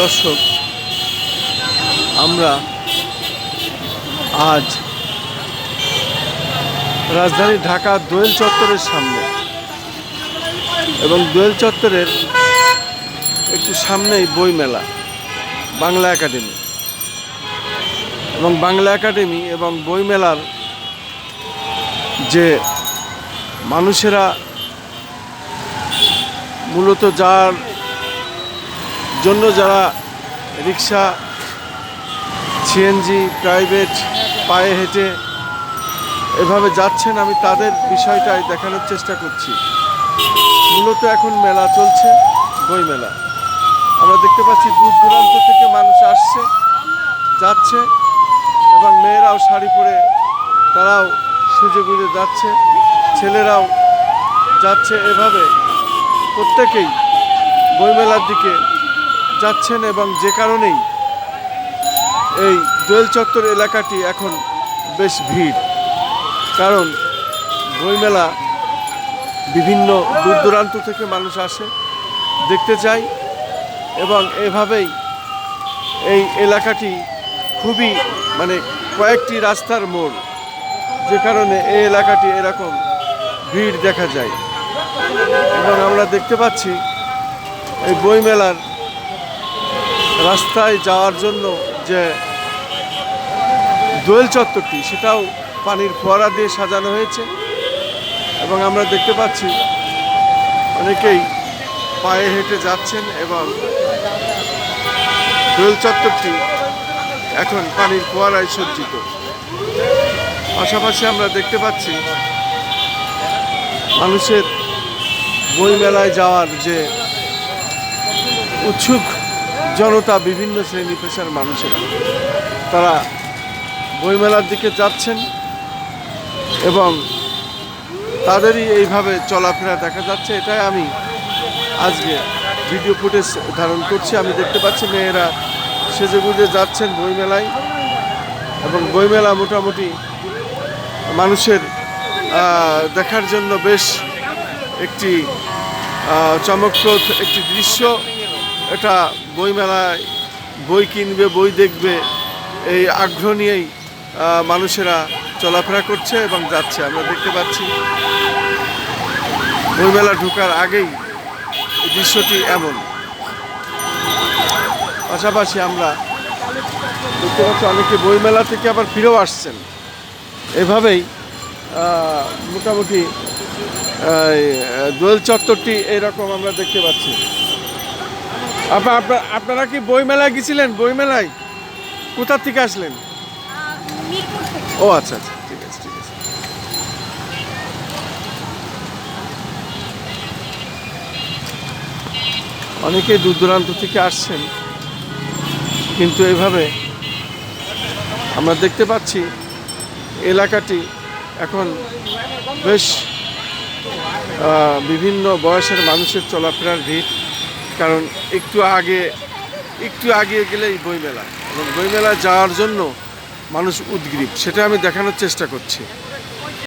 দর্শক, আমরা আজ রাজধানী ঢাকা দোয়েল চত্বরের সামনে এবং দোয়েল চত্বরের একটু সামনেই বইমেলা, বাংলা একাডেমি। এবং বাংলা একাডেমি এবং বইমেলার যে মানুষেরা মূলত যার জন্য যারা রিক্সা, সিএনজি, প্রাইভেট পায়ে হেঁটে এভাবে যাচ্ছেন, আমি তাদের বিষয়টাই দেখানোর চেষ্টা করছি। মূলত এখন মেলা চলছে, বই মেলা। আমরা দেখতে পাচ্ছি দূর দূরান্ত থেকে মানুষ আসছে, যাচ্ছে, এবং মেয়েরাও শাড়ি পরে তারাও সেজে গুজে যাচ্ছে, ছেলেরাও যাচ্ছে এভাবে। প্রত্যেকেই বইমেলার দিকে যাচ্ছেন এবং যে কারণেই এই দোয়েল চত্বর এলাকাটি এখন বেশ ভিড়। কারণ বইমেলা বিভিন্ন দূর দূরান্ত থেকে মানুষ আসে, দেখতে চায় এবং এভাবেই এই এলাকাটি খুবই মানে কয়েকটি রাস্তার মোড়, যে কারণে এই এলাকাটি এরকম ভিড় দেখা যায়। এবং আমরা দেখতে পাচ্ছি এই বইমেলার রাস্তায় যাওয়ার জন্য যে দোয়েল চত্বরটি, সেটাও পানির ফোয়ারা দিয়ে সাজানো হয়েছে। এবং আমরা দেখতে পাচ্ছি অনেকেই পায়ে হেঁটে যাচ্ছেন এবং দোয়েল চত্বরটি এখন পানির ফোয়ারায় সজ্জিত। পাশাপাশি আমরা দেখতে পাচ্ছি মানুষের বইমেলায় যাওয়ার যে উৎসুক জনতা, বিভিন্ন শ্রেণি পেশার মানুষেরা, তারা বইমেলার দিকে যাচ্ছেন এবং তাদেরই এইভাবে চলাফেরা দেখা যাচ্ছে। এটাই আমি আজকে ভিডিও ফুটেজ ধারণ করছি। আমি দেখতে পাচ্ছি মেয়েরা সেজে গুজে যাচ্ছেন বইমেলায় এবং বইমেলা মোটামুটি মানুষের দেখার জন্য বেশ একটি চমকপ্রদ একটি দৃশ্য। এটা বইমেলায় বই কিনবে, বই দেখবে, এই আগ্রহ নিয়েই মানুষেরা চলাফেরা করছে এবং যাচ্ছে। আমরা দেখতে পাচ্ছি বইমেলা ঢোকার আগেই দৃশ্যটি এমন। পাশাপাশি আমরা দেখতে পাচ্ছি অনেকে বইমেলা থেকে আবার ফিরেও আসছেন। এভাবেই মোটামুটি দোয়েল চত্বরটি এইরকম আমরা দেখতে পাচ্ছি। আপনার কি বইমেলায় গেছিলেন? বইমেলায়? কোথা থেকে আসলেন? ও আচ্ছা আচ্ছা ঠিক আছে ঠিক আছে। অনেকেই দূর দূরান্ত থেকে আসছেন, কিন্তু এভাবে আমরা দেখতে পাচ্ছি এলাকাটি এখন বেশ বিভিন্ন বয়সের মানুষের চলাফেরার ভিড়। কারণ একটু আগে একটু আগে গেলেই বইমেলা। এবং বইমেলা যাওয়ার জন্য মানুষ উদ্গ্রীব, সেটা আমি দেখানোর চেষ্টা করছি।